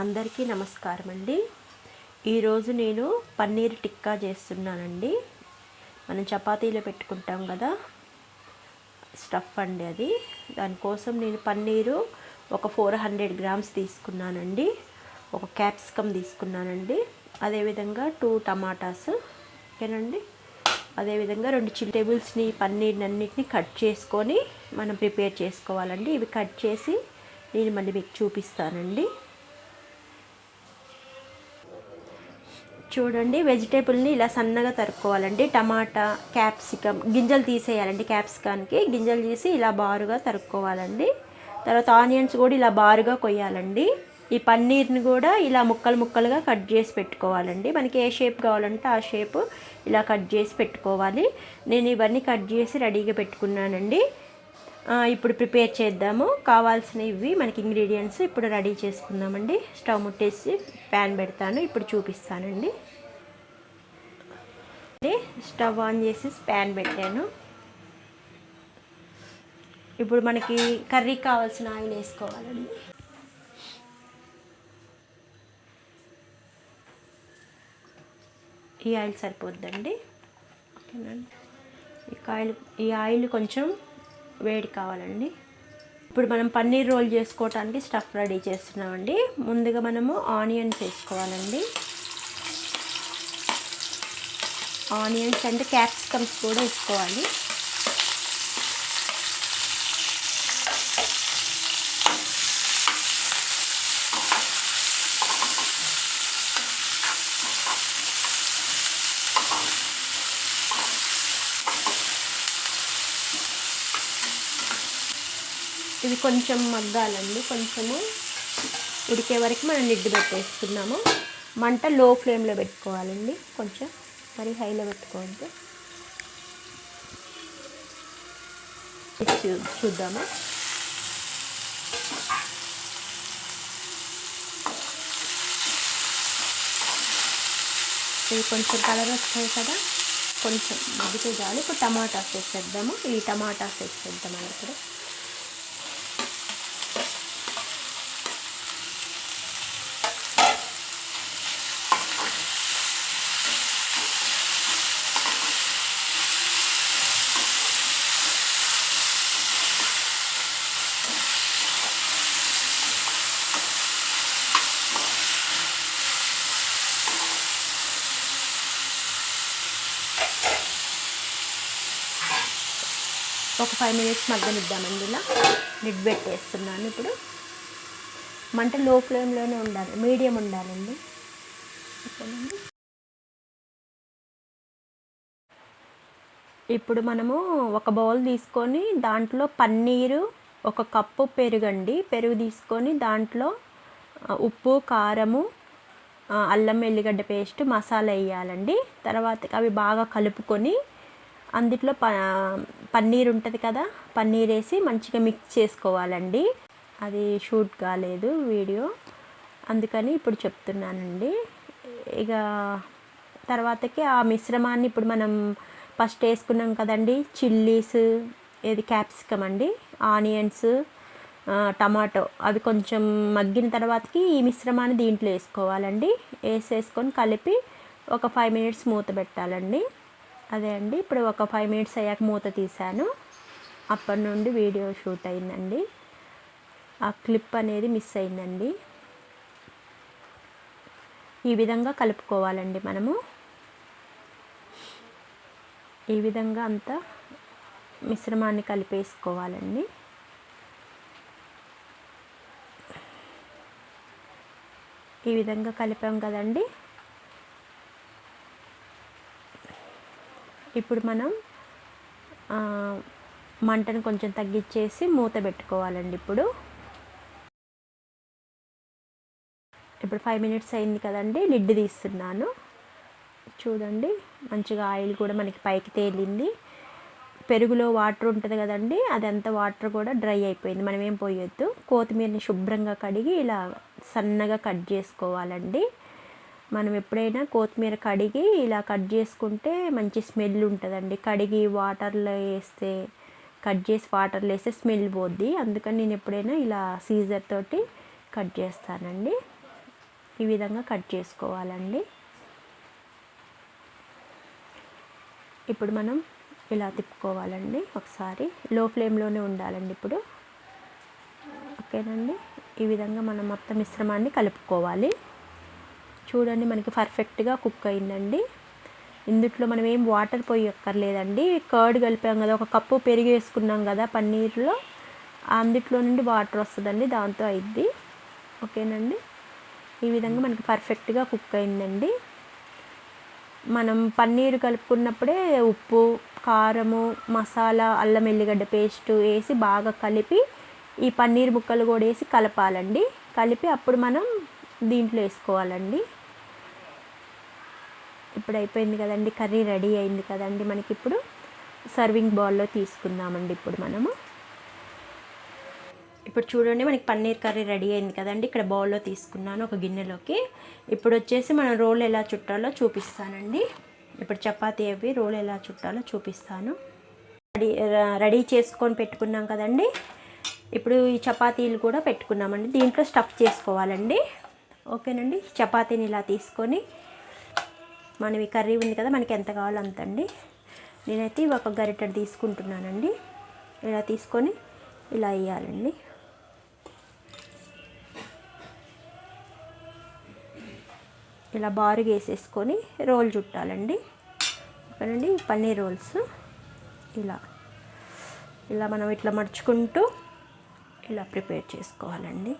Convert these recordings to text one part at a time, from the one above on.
అందరికీ నమస్కారం అండి ఈరోజు నేను పన్నీర్ టిక్కా చేస్తున్నానండి. మనం చపాతీలో పెట్టుకుంటాం కదా స్టఫ్ అండి అది. దానికోసం నేను పన్నీరు ఒక ఫోర్ హండ్రెడ్ గ్రామ్స్ తీసుకున్నానండి. ఒక క్యాప్సికమ్ తీసుకున్నానండి. అదేవిధంగా టూ టమాటాస్ ఓకేనండి? అదేవిధంగా రెండు చిల్లీ టేబుల్స్ని పన్నీర్ని అన్నిటిని కట్ చేసుకొని మనం ప్రిపేర్ చేసుకోవాలండి. ఇవి కట్ చేసి నేను మళ్ళీ మీకు చూపిస్తానండి. చూడండి వెజిటేబుల్ని ఇలా సన్నగా తరుక్కోవాలండి. టమాటా క్యాప్సికమ్ గింజలు తీసేయాలండి క్యాప్సికాన్కి గింజలు తీసి ఇలా బారుగా తరుక్కోవాలండి. తర్వాత ఆనియన్స్ కూడా ఇలా బారుగా కొయ్యాలండి. ఈ పన్నీర్ని కూడా ఇలా ముక్కలు ముక్కలుగా కట్ చేసి పెట్టుకోవాలండి. మనకి ఏ షేప్ కావాలంటే ఆ షేప్ ఇలా కట్ చేసి పెట్టుకోవాలి. నేను ఇవన్నీ కట్ చేసి రెడీగా పెట్టుకున్నానండి. ఇప్పుడు ప్రిపేర్ చేద్దాము. కావాల్సినవి మనకి ఇంగ్రీడియంట్స్ ఇప్పుడు రెడీ చేసుకుందామండి. స్టవ్ ముట్టేసి ప్యాన్ పెడతాను. ఇప్పుడు చూపిస్తానండి. స్టవ్ ఆన్ చేసి ప్యాన్ పెట్టాను. ఇప్పుడు మనకి కర్రీ కావాల్సిన ఆయిల్ వేసుకోవాలండి. ఈ ఆయిల్ సరిపోద్దండి. ఓకేనండి ఈ ఆయిల్ ఈ ఆయిల్ కొంచెం వేడి కావాలండి. ఇప్పుడు మనం పన్నీర్ రోల్ చేసుకోవటానికి స్టఫ్ రెడీ చేస్తున్నామండి. ముందుగా మనము ఆనియన్స్ వేసుకోవాలండి ఆనియన్స్ అంటే క్యాప్సికమ్స్ కూడా వేసుకోవాలి. ఇవి కొంచెం మగ్గాలండి. కొంచెము ఉడికే వరకు మనం నిడ్డు పెట్టేసుకున్నాము మంట లో ఫ్లేమ్లో పెట్టుకోవాలండి. కొంచెం మరి హైలో పెట్టుకోవద్దు. చూద్దాము. ఇవి కొంచెం కలర్ వస్తాయి కదా కొంచెం మగ్గితే చాలు. ఇప్పుడు టమాటాస్ వేసేద్దాము ఈ టమాటాస్ వేసేద్దాం ఇప్పుడు. ఒక ఫైవ్ మినిట్స్ మగ్గనిద్దామండి ఇలా లిడ్ పెట్టేస్తున్నాను ఇప్పుడు. మంట లో ఫ్లేమ్లోనే ఉండాలి మీడియం ఉండాలండి. ఇప్పుడు మనము ఒక బౌల్ తీసుకొని దాంట్లో పన్నీరు ఒక కప్పు పెరుగండి. పెరుగు తీసుకొని దాంట్లో ఉప్పు కారము అల్లం ఎల్లిగడ్డ పేస్ట్ మసాలా వేయాలండి. తర్వాత అవి బాగా కలుపుకొని అందుట్లో ప పన్నీర్ ఉంటుంది కదా పన్నీర్ వేసి మంచిగా మిక్స్ చేసుకోవాలండి. అది షూట్ కాలేదు వీడియో. అందుకని ఇప్పుడు చెప్తున్నానండి. ఇక తర్వాతకి ఆ మిశ్రమాన్ని ఇప్పుడు మనం ఫస్ట్ వేసుకున్నాం కదండి చిల్లీస్ ఏది క్యాప్సికమ్ అండి ఆనియన్స్ టమాటో అవి కొంచెం మగ్గిన తర్వాతకి ఈ మిశ్రమాన్ని దీంట్లో వేసుకోవాలండి. వేసేసుకొని కలిపి ఒక ఫైవ్ మినిట్స్ మూత పెట్టాలండి. అదే అండి ఇప్పుడు ఒక ఫైవ్ మినిట్స్ అయ్యాక మూత తీశాను. అప్పటి నుండి వీడియో షూట్ అయిందండి. ఆ క్లిప్ అనేది మిస్ అయిందండి. ఈ విధంగా కలుపుకోవాలండి మనము. ఈ విధంగా అంతా మిశ్రమాన్ని కలిపేసుకోవాలండి. ఈ విధంగా కలిపాం కదండి. ఇప్పుడు మనం మంటను కొంచెం తగ్గించేసి మూత పెట్టుకోవాలండి ఇప్పుడు. ఇప్పుడు ఫైవ్ మినిట్స్ అయింది కదండి లిడ్ తీస్తున్నాను. చూడండి మంచిగా ఆయిల్ కూడా మనకి పైకి తేలింది. పెరుగులో వాటర్ ఉంటుంది కదండి అదంతా వాటర్ కూడా డ్రై అయిపోయింది. మనం ఏం పోయొద్దు కొత్తిమీరని శుభ్రంగా కడిగి ఇలా సన్నగా కట్ చేసుకోవాలండి. మనం ఎప్పుడైనా కొత్తిమీర కడిగి ఇలా కట్ చేసుకుంటే మంచి స్మెల్ ఉంటుందండి. కడిగి వాటర్లో వేస్తే కట్ చేసి వాటర్లో వేస్తే స్మెల్ పోద్ది. అందుకని నేను ఎప్పుడైనా ఇలా సీజర్ తోటి కట్ చేస్తానండి. ఈ విధంగా కట్ చేసుకోవాలండి. ఇప్పుడు మనం ఇలా తిప్పుకోవాలండి ఒకసారి. లో ఫ్లేమ్లోనే ఉండాలండి ఇప్పుడు. ఓకేనండి? ఈ విధంగా మనం మొత్తం మిశ్రమాన్ని కలుపుకోవాలి. చూడండి మనకి పర్ఫెక్ట్గా కుక్ అయిందండి. ఇందుట్లో మనం ఏం వాటర్ పోయక్కర్లేదండి. కర్డ్ కలిపాం కదా ఒక కప్పు పెరిగి వేసుకున్నాం కదా పన్నీర్లో. అందుట్లో నుండి వాటర్ వస్తుందండి దాంతో అయింది ఓకేనండి? ఈ విధంగా మనకి పర్ఫెక్ట్గా కుక్ అయిందండి. మనం పన్నీరు కలుపుకున్నప్పుడే ఉప్పు కారము మసాలా అల్లం ఎల్లిగడ్డ పేస్ట్ వేసి బాగా కలిపి ఈ పన్నీర్ ముక్కలు కూడా వేసి కలపాలండి. కలిపి అప్పుడు మనం దీంట్లో వేసుకోవాలండి. ఇప్పుడు అయిపోయింది కదండి కర్రీ రెడీ అయింది కదండి. మనకి ఇప్పుడు సర్వింగ్ బౌల్లో తీసుకుందామండి ఇప్పుడు మనము. ఇప్పుడు చూడండి మనకి పన్నీర్ కర్రీ రెడీ అయింది కదండి. ఇక్కడ బౌల్లో తీసుకున్నాను ఒక గిన్నెలోకి. ఇప్పుడు వచ్చేసి మనం రోల్ ఎలా చుట్టాలో చూపిస్తానండి. ఇప్పుడు చపాతీ అవి రోల్ ఎలా చుట్టాలో చూపిస్తాను. రెడీ రెడీ చేసుకొని పెట్టుకున్నాం కదండి. ఇప్పుడు ఈ చపాతీలు కూడా పెట్టుకున్నామండి. దీంట్లో స్టఫ్ చేసుకోవాలండి. ఓకేనండి? చపాతీని ఇలా తీసుకొని మనవి కర్రీ ఉంది కదా మనకి ఎంత కావాలో అంత అండి నేనైతే ఒక గరిటెడు తీసుకుంటున్నానండి. ఇలా తీసుకొని ఇలా వేయాలండి. ఇలా బారుగా వేసేసుకొని రోల్ చుట్టాలండి. ఓకేనండి పన్నీర్ రోల్స్. ఇలా. ఇలా మనం ఇట్లా మడుచుకుంటూ ఇలా ప్రిపేర్ చేసుకోవాలండి.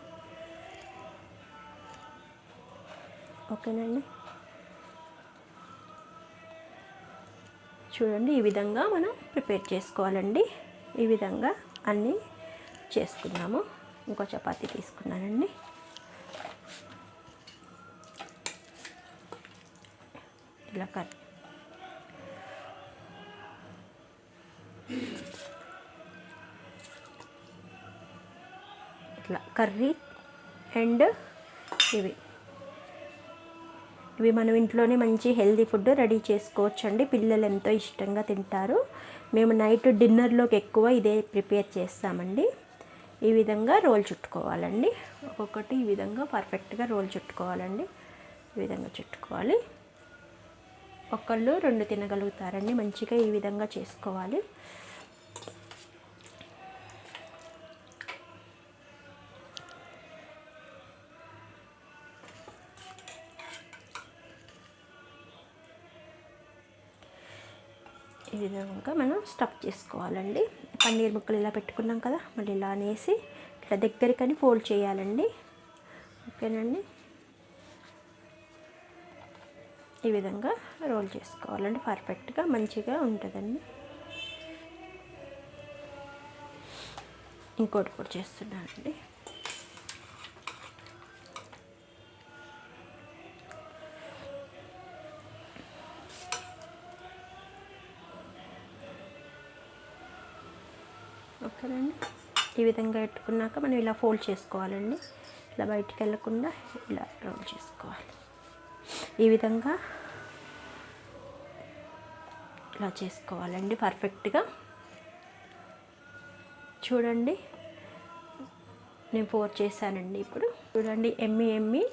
ఓకేనండి. చూడండి ఈ విధంగా మనం ప్రిపేర్ చేసుకోవాలండి. ఈ విధంగా అన్నీ చేసుకున్నాము. ఇంకో చపాతీ తీసుకున్నానండి. ఇలా కట్. ఇట్లా కర్రీ అండ్ ఇవి. ఇవి మనం ఇంట్లోనే మంచి హెల్దీ ఫుడ్ రెడీ చేసుకోవచ్చు అండి పిల్లలు ఎంతో ఇష్టంగా తింటారు. మేము నైట్ డిన్నర్లోకి ఎక్కువ ఇదే ప్రిపేర్ చేస్తామండి. ఈ విధంగా రోల్ చుట్టుకోవాలండి. ఒక్కొక్కటి ఈ విధంగా పర్ఫెక్ట్గా రోల్ చుట్టుకోవాలండి. ఈ విధంగా చుట్టుకోవాలి. ఒకళ్ళు రెండు తినగలుగుతారండి. మంచిగా ఈ విధంగా చేసుకోవాలి. ఈ విధంగా మనం స్టఫ్ చేసుకోవాలండి. పన్నీర్ ముక్కలు ఇలా పెట్టుకున్నాం కదా మళ్ళీ ఇలా అనేసి ఇట్లా దగ్గరికని ఫోల్డ్ చేయాలండి. ఓకేనండి? ఈ విధంగా రోల్ చేసుకోవాలండి పర్ఫెక్ట్గా మంచిగా ఉంటుందండి. ఇంకోటి కూడా చేస్తున్నానండి. ఓకేనండి ఈ విధంగా పెట్టుకున్నాక మనం ఇలా ఫోల్డ్ చేసుకోవాలండి. ఇలా బయటికి వెళ్ళకుండా ఇలా రోల్ చేసుకోవాలి. ఈ విధంగా ఇలా చేసుకోవాలండి పర్ఫెక్ట్గా చూడండి. నేను ఫోర్ చేశానండి ఇప్పుడు. చూడండి ఎమ్మి ఎమ్మి.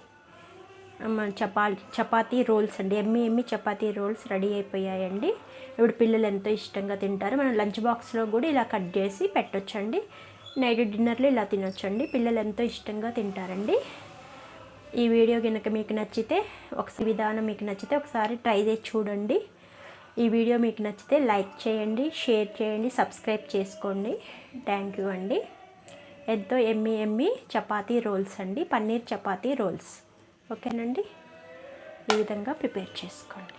చపా చపాతీ రోల్స్ అండి. Yummy yummy chapati rolls ready అయిపోయాయండి. ఇప్పుడు పిల్లలు ఎంతో ఇష్టంగా తింటారు. మనం లంచ్ బాక్స్లో కూడా ఇలా కట్ చేసి పెట్టొచ్చండి. నైట్ డిన్నర్లో ఇలా తినొచ్చండి. పిల్లలు ఎంతో ఇష్టంగా తింటారండి. ఈ వీడియో కనుక మీకు నచ్చితే ఒక విధానం మీకు నచ్చితే ఒకసారి ట్రై చేసి చూడండి. ఈ వీడియో మీకు నచ్చితే లైక్ చేయండి షేర్ చేయండి సబ్స్క్రైబ్ చేసుకోండి. థ్యాంక్ యూ అండి. ఎంతో ఎమ్మి ఎమ్మి చపాతీ రోల్స్ అండి. పన్నీర్ చపాతీ రోల్స్. ఓకేనండి? ఈ విధంగా ప్రిపేర్ చేసుకోండి.